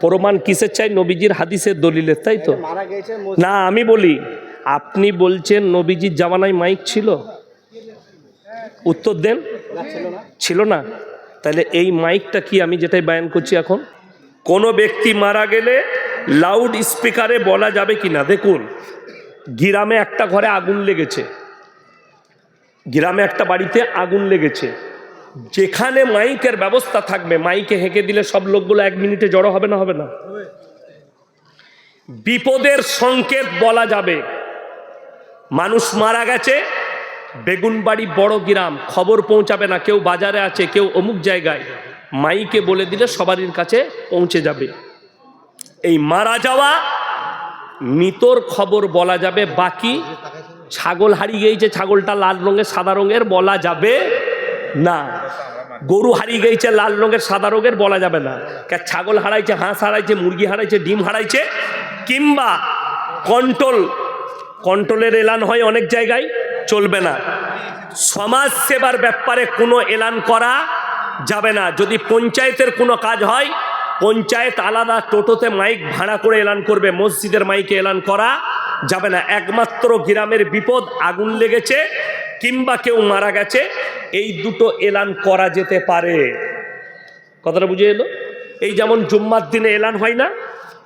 প্রমাণ কিসের চাই? নবীজির হাদিসের দলিলের, তাই তো? না, আমি বলি, আপনি বলছেন নবীজির জামানায় মাইক ছিল? উত্তর দেন। ছিল না? তাহলে এই মাইকটা কি আমি যেটাই বায়ান করছি এখন? কোনো ব্যক্তি মারা গেলে লাউড স্পিকারে বলা যাবে কি না দেখুন, গ্রামে একটা ঘরে আগুন লেগেছে। গ্রামে একটা বাড়িতে আগুন লেগেছে। যেখানে মাইকের ব্যবস্থা থাকবে, মাইকে হেঁকে দিলে সব লোকগুলো এক মিনিটে জড়ো হবে না হবে না? বিপদের সংকেত বলা যাবে। মানুষ মারা গেছে, বেগুনবাড়ি বড় গ্রাম, খবর পৌঁছাবে না, কেউ বাজারে আছে, কেউ অমুক জায়গায়। মাইকে বলে দিলে সবারই কাছে পৌঁছে যাবে। এই মারা যাওয়া, মৃতর খবর বলা যাবে, বাকি ছাগল হারিয়ে গিয়েছে, ছাগলটা লাল রঙের, সাদা রঙের বলা যাবে। না। গরু হারিয়ে গিয়েছে লাল রঙের, সাদা রঙের বলা যাবে না। ছাগল হারাইছে, হাঁস হারাইছে, মুরগি হারাইছে, ডিম হারাইছে, কিংবা কন্ট্রোল, কন্ট্রোলের এলান হয় অনেক জায়গায়, চলবে না। সমাজ সেবার ব্যাপারে কোনো এলান করা যাবে না। যদি পঞ্চায়েতের কোনো কাজ হয়, পঞ্চায়েত আলাদা টোটোতে মাইক ভাড়া করে এলান করবে, মসজিদের মাইকে এলান করা যাবে না। একমাত্র গ্রামের বিপদ আগুন লেগেছে কিংবা কেউ মারা গেছে এই দুটো এলান করা যেতে পারে। কথাটা বুঝে এলো? এই যেমন জুম্মার দিনে এলান হয় না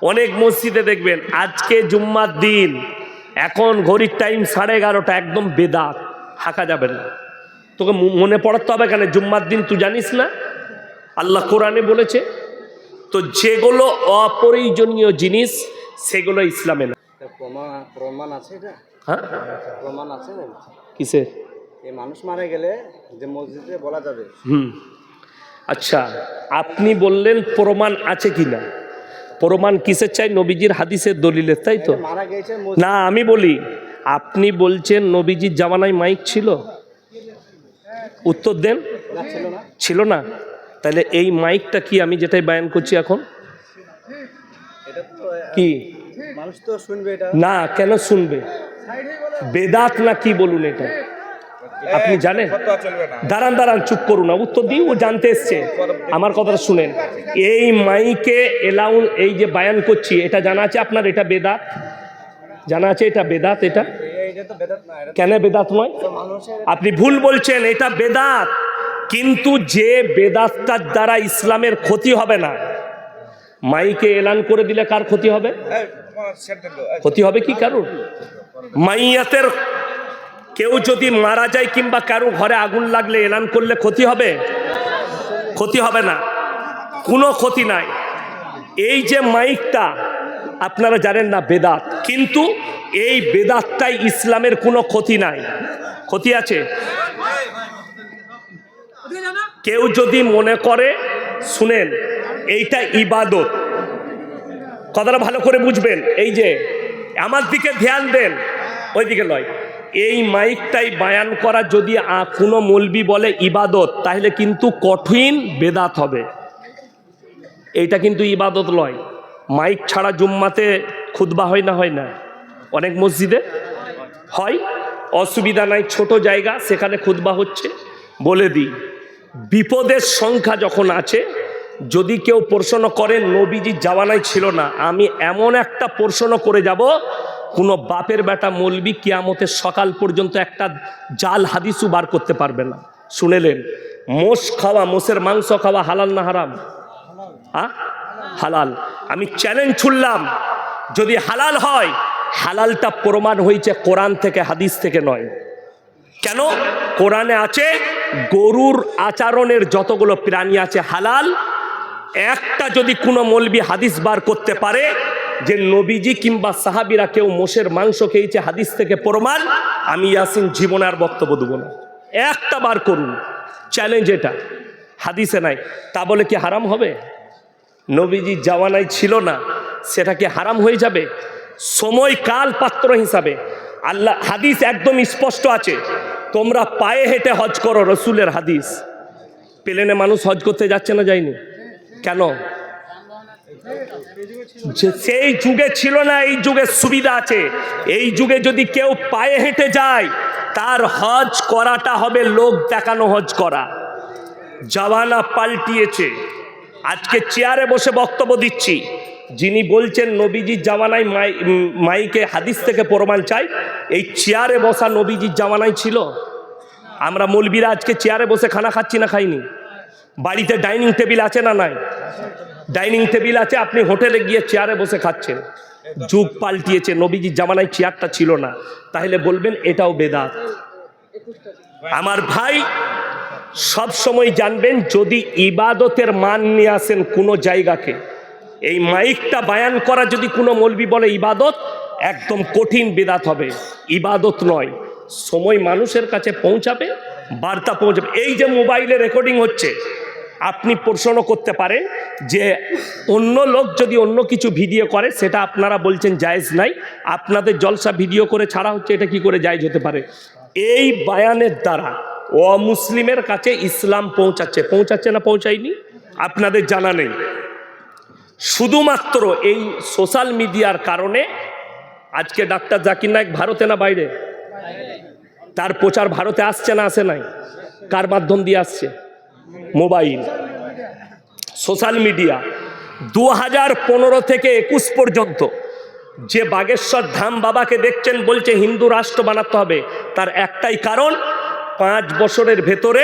অনেক মসজিদে দেখবেন আজকে জুম্মার দিন এখন ঘড়ির টাইম সাড়ে এগারোটা একদম বেদাত হাঁকা যাবে না। তোকে মনে পড়াতে হবে কেন জুম্মার দিন তুই জানিস না? আল্লাহ কোরআনে বলেছে তো যেগুলো অপ্রয়োজনীয় জিনিস সেগুলো ইসলামে না। প্রমাণ প্রমাণ আছে হ্যাঁ? প্রমাণ আছে কিসের এই মানুষ মারা গেলে যে মসজিদে বলা যাবে। হুম। আচ্ছা আপনি বললেন প্রমাণ আছে কি না প্রমাণ কিসের চাই? নবীজির হাদিসের দলিলের তাই তো? না আমি বলি আপনি বলছেন নবীজির জামানায় মাইক ছিল? উত্তর দেন। ছিল না। তাহলে এই মাইকটা কি আমি যেটাই বায়ান করছি এখন? কি? মানুষ তো শুনবে এটা। না কেন শুনবে? বেদাত না কি বলুন এটা? আপনি জানেন? দাঁড়ান দাঁড়ান চুপ করুন না। উত্তর দিই ও জানতে এসছে। আমার কথাটা শুনেন। এই মাইকে এলাউন এই যে বায়ান করছি এটা জানা আছে আপনার? এটা বেদাত? জানা আছে এটা বেদাত এটা? কেন বেদাত নয়? আপনি ভুল বলছেন এটা বেদাত। কিন্তু যে বেদাতটার দ্বারা ইসলামের ক্ষতি হবে না মাইকে এলান করে দিলে কার ক্ষতি হবে? ক্ষতি হবে কি কারোর? মাইয়াতের কেউ যদি মারা যায় কিংবা কারও ঘরে আগুন লাগলে এলান করলে ক্ষতি হবে? ক্ষতি হবে না। কোনো ক্ষতি নাই। এই যে মাইকটা, আপনারা জানেন না বেদাত। কিন্তু এই বেদাতটাই ইসলামের কোনো ক্ষতি নাই। ক্ষতি আছে? কেউ যদি মনে করে, শুনেন, এইটা ইবাদত। কথাটা ভালো করে বুঝবেন। এই যে, আমার দিকে ধ্যান দেন। ওই দিকে নয়। এই মাইকটাই বায়ান করা যদি কোনো মলবি বলে ইবাদত, তাহলে কিন্তু কঠিন বেদাত হবে। এইটা কিন্তু ইবাদত নয়। মাইক ছাড়া জুম্মাতে খুতবা হয় না হয় না। অনেক মসজিদে হয়। অসুবিধা নাই, ছোট জায়গা, সেখানে খুতবা হচ্ছে। বলে দিই, বিপদের সংখ্যা যখন আছে যদি কেউ প্রশ্ন করে, নবীজি জাওয়ানায় ছিল না, আমি এমন একটা প্রশ্ন করে যাব, কোনো বাপের বেটা মলবি কিয়ামতের সকাল পর্যন্ত একটা জাল হাদিসু বার করতে পারবে না। শুনেলেন, মোষ খাওয়া, মোষের মাংস খাওয়া হালাল না হারাম? হ্যাঁ হালাল। আমি চ্যালেঞ্জ ছুড়লাম, যদি হালাল হয়, হালালটা প্রমাণ হয়েছে কোরআন থেকে, হাদিস থেকে নয়। কেন? কোরআনে আছে, গরুর আচরণের যতগুলো প্রাণী আছে হালাল একটা যদি কোনো মলবি হাদিস বার করতে পারে যে নবীজি কিংবা সাহাবিরা কেউ মোষের মাংস খেয়েছে, হাদিস থেকে প্রমাণ, আমি ইয়াসিন জীবনে আর বক্তব্য দেবো না। একটা বার করুন চ্যালেঞ্জ এটা। হাদিসে নাই। তা বলে কি হারাম হবে? নবীজি জাওয়ানায় ছিল না, সেটা কি হারাম হয়ে যাবে? সময় কাল পাত্র হিসাবে। আল্লাহ, হাদিস একদম স্পষ্ট আছে। তোমরা পায়ে হেঁটে হজ করো রসুলের হাদিস। প্লেনে মানুষ হজ করতে যাচ্ছে না যায়নি? কেন? সেই যুগে ছিল না, এই যুগে সুবিধা আছে। এই যুগে যদি কেউ পায়ে হেঁটে যায়, তার হজ করাটা হবে লোক দেখানো হজ করা। জামানা পাল্টিয়েছে। আজকে চেয়ারে বসে বক্তব্য দিচ্ছি। যিনি বলছেন নবীজির জামানায় মাই, মাইকে হাদিস থেকে প্রমাণ চাই, এই চেয়ারে বসা নবীজির জামানায় ছিল? আমরা মলবিরা আজকে চেয়ারে বসে খানা খাচ্ছি না খাইনি? বাড়িতে ডাইনিং টেবিল আছে না নাই? ডাইনিং টেবিল আছে, আপনি হোটেলে গিয়ে চেয়ারে বসে খাচ্ছেন। যুগ পাল্টিয়েছে, নবীজির জামানায় চেয়ারটা ছিল না। তাহলে বলবেন এটাও বেদাত। আমার ভাই সব সময় জানবেন, যদি ইবাদতের মান নিয়ে আসেন কোনো জায়গাকে, এই মাইকটা বায়ান করা যদি কোনো মলবি বলে ইবাদত, একদম কঠিন বেদাত হবে। ইবাদত নয়, সময় মানুষের কাছে পৌঁছাবে, বার্তা পৌঁছাবে। এই যে মোবাইলে রেকর্ডিং হচ্ছে আপনি প্রশ্ন করতে পারেন যে অন্য লোক যদি অন্য কিছু ভিডিও করে, সেটা আপনারা বলছেন জায়েজ নাই। আপনাদের জলসা ভিডিও করে ছাড়া হচ্ছে, এটা কি করে জায়েজ হতে পারে? এই বায়ানের দ্বারা অমুসলিমের কাছে ইসলাম পৌঁছাচ্ছে। পৌঁছাচ্ছে না পৌঁছায়নি? আপনাদের জানা নেই। শুধুমাত্র এই সোশ্যাল মিডিয়ার কারণে আজকে ডাক্তার জাকির নায়ক ভারতে না বাইরে? তার প্রচার ভারতে আসছে না, আসে নাই? কার মাধ্যম দিয়ে আসছে? মোবাইল, সোশ্যাল মিডিয়া দু হাজার পনেরো থেকে একুশ পর্যন্ত। যে বাগেশ্বর ধাম বাবাকে দেখছেন বলছে হিন্দু রাষ্ট্র বানাতে হবে, তার একটাই কারণ, পাঁচ বছরের ভেতরে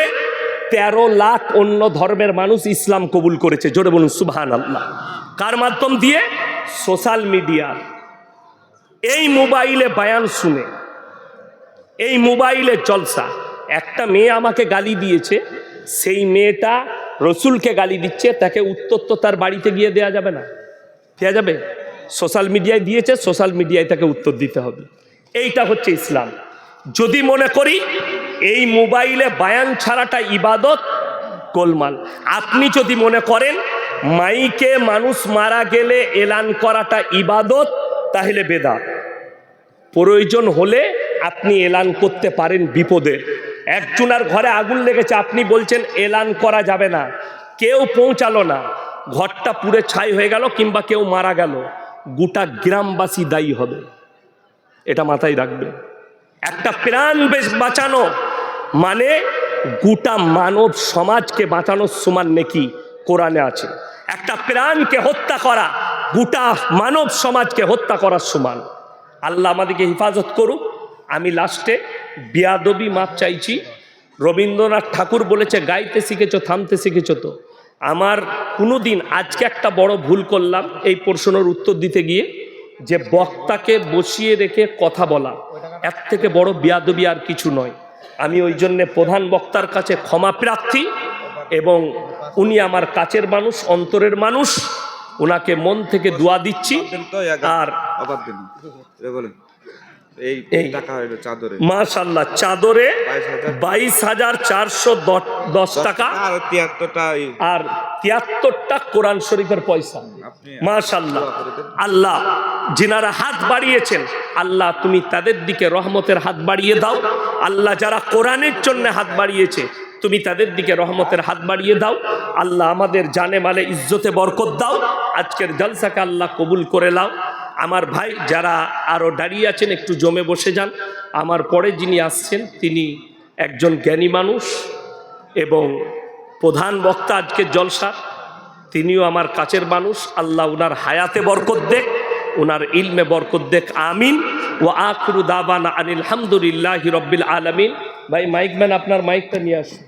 তেরো লাখ অন্য ধর্মের মানুষ ইসলাম কবুল করেছে। জোরে বলুন সুবহান আল্লাহ কার মাধ্যম দিয়ে? Social media. এই মোবাইলে বায়ান শুনে, এই মোবাইলে জলসা। একটা মেয়ে আমাকে গালি দিয়েছে সেই মেয়েটা রসুলকে গালি দিচ্ছে, তাকে উত্তর তো তার বাড়িতে গিয়ে দেয়া যাবে না। দেওয়া যাবে? সোশ্যাল মিডিয়ায় দিয়েছে, সোশ্যাল মিডিয়ায় তাকে উত্তর দিতে হবে। এইটা হচ্ছে ইসলাম। যদি মনে করি, এই মোবাইলে বায়ান ছাড়াটা ইবাদত, গোলমাল। আপনি যদি মনে করেন, মাইকে মানুষ মারা গেলে এলান করাটা ইবাদত, তাহলে বেদা প্রয়োজন হলে আপনি এলান করতে পারেন বিপদের একজনার ঘরে আগুন লেগেছে, আপনি বলছেন এলান করা যাবে না। কেউ পৌঁছালো না। ঘরটা পুড়ে ছাই হয়ে গেল কিংবা কেউ মারা গেল। গোটা গ্রামবাসী দায়ী হবে। এটা মাথায় রাখবে। একটা প্রাণ বেশ বাঁচানো মানে গোটা মানব সমাজকে বাঁচানোর সমান নেকি কোরআনে আছে। একটা প্রাণকে হত্যা করা, গোটা মানব সমাজকে হত্যা করার সমান। আল্লাহ আমাদেরকে হেফাজত করুক। আমি লাস্টে বিয়াদবি মাপ চাইছি। রবীন্দ্রনাথ ঠাকুর বলেছে গাইতে শিখেছ থামতে শিখেছ তো। আমার কোনো দিন আজকে একটা বড় ভুল করলাম এই প্রশ্নের উত্তর দিতে গিয়ে যে বক্তাকে বসিয়ে রেখে কথা বলা এর থেকে বড় বিয়াদবি আর কিছু নয়। আমি ওই জন্যে প্রধান বক্তার কাছে ক্ষমা প্রার্থী এবং উনি আমার কাছের মানুষ অন্তরের মানুষ ওনাকে মন থেকে দোয়া দিচ্ছি। আর অবাদ দিন এটা বলেন এই এই। টাকা হইল চাদরে। মাশাল্লাহ চাদরে বাইশ হাজার। চারশো দশ টাকা। আর তিয়াত্তরটা আর তিয়াত্তরটা কোরআন শরীফের পয়সা। মাশাল্লাহ দোয়া করে দেন। আল্লাহ যিনারা হাত বাড়িয়েছেন আল্লাহ তুমি তাদের দিকে রহমতের হাত বাড়িয়ে দাও। আল্লাহ যারা কোরআনের জন্য হাত বাড়িয়েছে তুমি তাদের দিকে রহমতের হাত বাড়িয়ে দাও। আল্লাহ আমাদের জানে মালে ইজ্জতে বরকত দাও। আজকের জলসাকে আল্লাহ কবুল করে নাও। আমার ভাই যারা আরও দাঁড়িয়ে আছেন, একটু জমে বসে যান। আমার পরে যিনি আসছেন, তিনি একজন জ্ঞানী মানুষ এবং প্রধান বক্তা আজকের জলসা। তিনিও আমার কাছের মানুষ। আল্লাহ উনার হায়াতে বরকত দেখ, উনার ইলমে বরকত দেখ। আমিন। ও আখরু দাবানা আনিল হামদুলিল্লাহ রব্বিল আলমিন। ভাই, মাইক ম্যান, আপনার মাইকটা নিয়ে আসুন।